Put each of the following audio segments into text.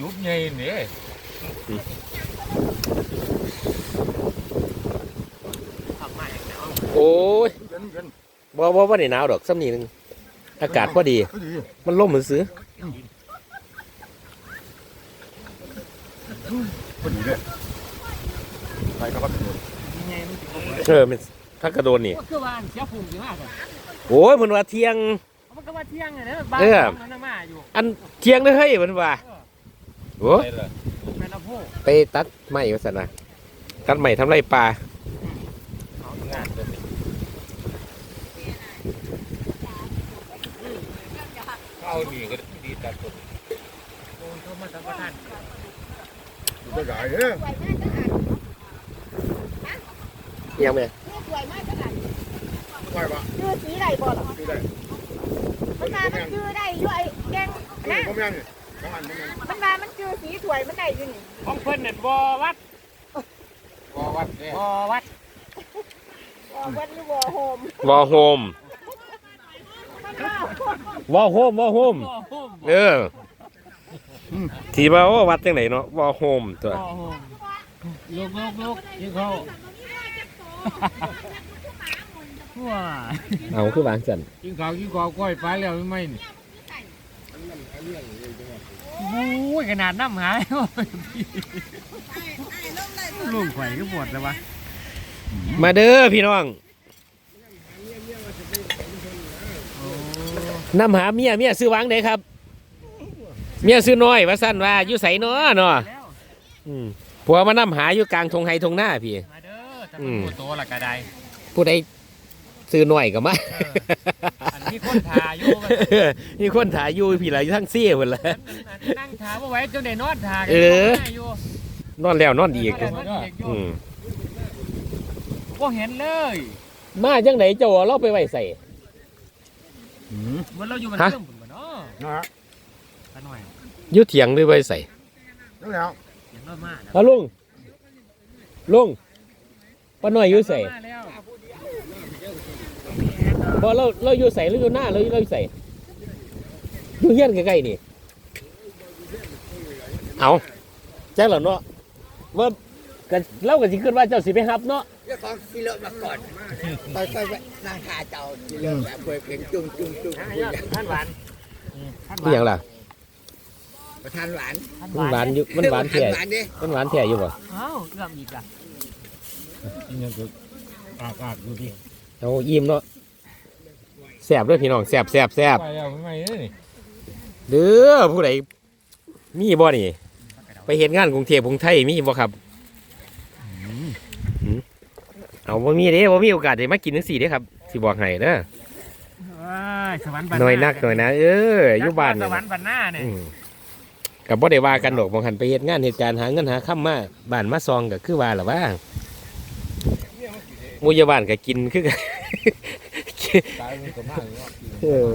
ยุบใหญ่เนี่ยโอ้ยเย็นเย็นบ่บ่บ่ได้หนาวดอกซ้ำนี่นึงอากาศพอดี ก็ดีมันล่มมือซื้อก็ดีเลยไปก็ว่าเป็นเออมันถ้ากระโดนนี่ก็คือว่าอันเสียภูมิสิมากเลยโอ้ยมันว่าเที่ยงมันก็ว่าเที่ยงเลยนะบ้านเออมันน่ะมาอยู่ อันเที่ยงเด้อเฮ้ยมันว่า โอ้ไปเลยแม่นเอาโพไปตัดไม้ว่าซั่นนะตัดไม้ทำไรปลาเข้านี่ก็ดีตัดต้นโอ้ยเข้ามาสัมปทานอยู่ก็ใหญ่เอ้ยยังแม่สวยมากขนาดนี้ไปวะชื่อสีไหนบ่หรอดูได้มันมามันชื่อได้อยู่ไอ้แกงนะ มยังนี่น้องอันผมยังมันมามันชื่อสีสวยมันได้อยู่นี่ของเพิ่นนั่นบ่วัดพอวัดเนี่ยบ่วัดบ่วันหรือบ่โฮมวอโฮมมันมาวอโฮมวอโฮมบ่โฮมเออที่ว่าว่าวัดจังไหนเนาะวอโฮมตัวบ่โฮมลุกลุกลุกยิงเขาว้าเอาคือวางซั่นกินข้าวกินข้าวก้อยปลาแล้วไม่นี่ โอ้ยขนาดน้ำหายลุงข่อยก็ปวดแล้ววะมาเด้อพี่น้องนำหาเมียเมียซื้อวางไหนครับ เมียซื้อน้อยว่าสั้นว่าอยู่ใสเนาะเนาะแล้วอืมผัวมานำหาอยู่กลางทงไฮทงหน้าพี่มาเด้อถ้าเป็นผู้โตละก็ได้ผู้ใดซื้อน้อยก็มาอันนี้ คนทาอยู่ว่านี่คนถ่ายอยู่พี่หลายทั้งเสี้ยหมดเลยนั่งทาบ่ไหว้จนได้นอนทาเออกันอยู่นอนแล้วนอนอีกนอนแล้วนอนอีกอยู่อืมบ่เห็นเลย มาจังไหนเจ้าเอาเราไปไว้ใส่อืมเหมือนเราอยู่มันฮะเรื่องผมบ่เนาะนะฮะตาหน่อยอยุเถียงหรือไว้ใส่นั่นแล้วอย่างน้อยมากนะเอาลุงลุงป้าน้อยอยู่ใส่มาแล้ว บ่เราเราอยู่ใส่หรืออยู่หน้าเราเราอยู่ใส่อยู่เฮียนใกล้ๆนี่เอาแจ้งแล้วเนาะว่าก็เล่ากันสิขึ้นว่าเจ้าสิไปฮับเนาะเจ้าของขี่รถมาก่อนไปไปไปนั่งขาเจ้าขี่รถแบบเปิดเพลงจุ้งจุ้งจุ้งท่านจุ้งท่านหวานท่านหนี่วาหยังนล่ะประธานหวานท่านมันหวานอยู่มันหวานประธแท้หวานดิมันหวานแท้อยู่บ่เอ้าเรื่องอีกอะยังก็อากาศดูดิเอาอิ่มเนาะ แซ่บเด้อพี่น้องแซ่บแซ่บแซ่บไปแล้วไม่ไหวเลยนี่เด้อผู้ใดมีบ่นี่ ไปเฮ็ดงานกรุงเทพกรุงไทยมีบ่ครับหืมเอาบ่มีเด้บ่มีโอกาสได้มากินจังซี่เด้ครับสิบอกให้เด้อว้ายสวรรค์บันหน่อยนักหน่อยนะ เอออยู่บ้านสนี่วรรค์บันหน้าเนี่ยอืมกับบ่ได้ว่ากันดอกบางหันไปเฮ็ดงานเหตุการณ์หาเงินหาค่ำมาบ้านมาซองก็คือว่าล่ะว่าหมู่ยาบ้านก็กินคือกัน ตายมันก็มากเลยเออ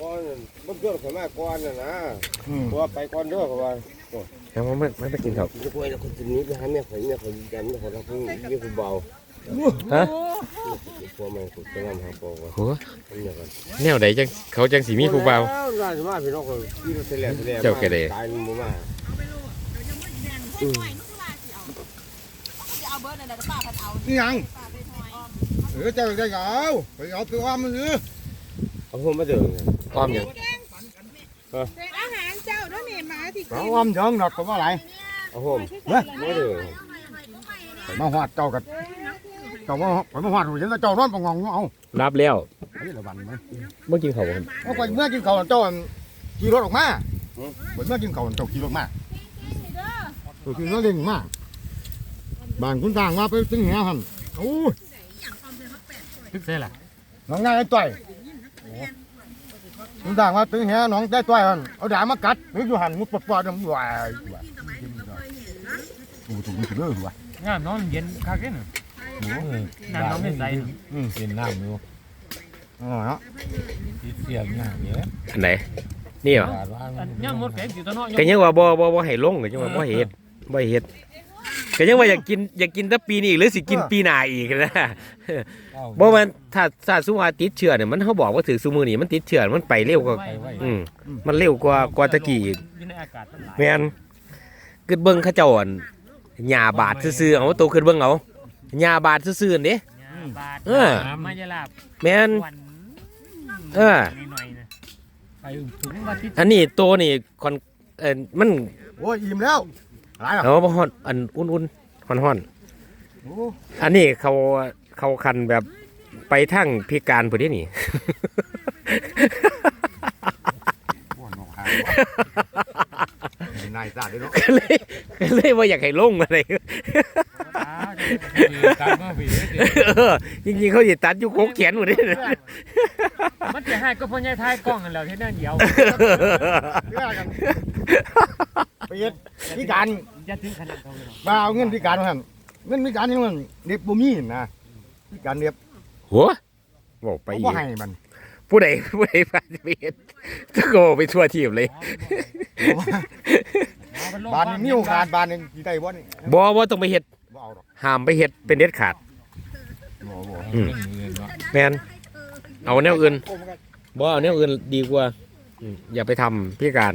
ก้อนมันเกิดขึ้นมาก้อนน่ะนะอืมเพราะว่าไปก้อนเด้อเพราะว่าเอามามามากินข้าวจะป่วยแล้วคนจะหนี้ไปหาแม่ข่อยแม่ข่อยยันแม่ข่อยทั้งผู้ยี่ผู้เบาฮะพวกมันข่อยจะนำหาปอว่าโหอันเนี้ยกันแนวใดจังเขาจังสิมีผู้เบาแล้วน่าจะมาพี่น้องข่อยขี่รถเสลเสลเจ้าแกเด้ตายมันบ่มาเอาเบอร์นั่นน่ะป้าพัดเอานี่ยังป้าไปหน่อย เออเจ้าได้ก็เอาไปเอาไปว่ามันซื้อเอาผมมาเดินอ้อมหยังเป็นอาหารเจ้าด้วยนี่หมาที่เอาอ้อมเถิงดอกก็ว่าไหลเอาผมเฮ้ยมาเดินไปมาฮอดเจ้ากับเจ้าว่าไปมาฮอดเห็นแล้วเจ้านอนปงงเอารับแล้วเฮ้ยระวังไหมบ่กินข้าวบ่ครับเอาไปเมื่อกินข้าวเจ้าขี่รถออกมาไปเมื่อกินข้าวเจ้าขี่รถมาเออขี่รถเล่นมาบ้านคุณสร้างมาไปตึงแหหันโอ้ยทึกเสียล่ะน้องง่ายไอ้ต่อยคุณสร้างมาตึงแหน้องได้ต่อยหันเอาดาบมากัดหรืออยู่ หันมุดปอดๆมันวายโอ้ถูกมันเลือดว่ะงามน้องเย็นคักเด้นนั่นน้องไม่ใส่เป็นน้ำอยู่อ๋อเนาะที่เสียงงานเนี้ยอันไหนนี่เหรอบาดว่าอันยังหมดแก่สิตัวเนาะก็ยังว่าบ่บ่บ่ให้ลงก็จังว่าบ่ให้เฮ็ดบ่ให้เฮ็ด ก็ยังว่าอยากกินอยากกินแต่ปีนี้หรือสิกินเออปีหน้าอีกนะเอ้าบ่มันถ้าถ้าสมมุติว่าติดเชื้อเนี่ยมันเขาบอกว่าถือซุมือนี่มันติดเชื้อมันไปเร็วกว่าไปไว้อืมมันเร็วกว่ากว่าตะกี้อีกอยู่ในอากาศมันหลายแม่นกึดเบิ่งเขาเจ้าอั่นหญ้าบาดซื่อๆเอาโตขึ้นเบิ่งเอาหญ้าบาดซื่อๆนี่ยาบาดเออมายาลาบแม่นหวันเออหน่อยๆนะไปถึงถึงว่าที่อันนี้โตนี่คอนเอ่อมันโอ้ยอิ่มแล้ว หลายแล้วเอาบ่ฮ้อนอันอุ่นๆฮ้อนโอ้ๆอันนี้เขาเขาคันแบบไปทั้งพิการพุ่นนี่นี่โหนอกหางนายซาดด้วยเนาะก็เลยก็เลยว่าอยากให้ลงอะไรอ้าวการมาผีเดี๋ยวเออจริงๆเขาจะตัดอยู่โคกแขนหมดเลยมันจะให้ก็เพราะยายทายกล้องกันแล้วที่นั่นเดียวเรื่องกัน ไปเฮ็ดพิการจะถึงขนาดเขาเลยมาเอาเงินพิการมาหั่นเงินพิการนี่มันเด็บบ่มีนะพิการเด็บหัวบอกไปเขาอีบ่กให้มันผู้ใดผู้ใดพาไปเห็นจะโกไปทั่วทีมเลยบ้านนี้มีโอกาสบ้านนี้สิได้บ่นี่บอว่าต้องไปเห็ดบ่เอาดอกห้ามไปเห็ดเป็นเด็ดขาด บ่บ่อืมเรื่องเงินเนาะแมนเอาแนวอื่นบอเอาแนวอื่นดีกว่าอืมอย่าไปทำพิการ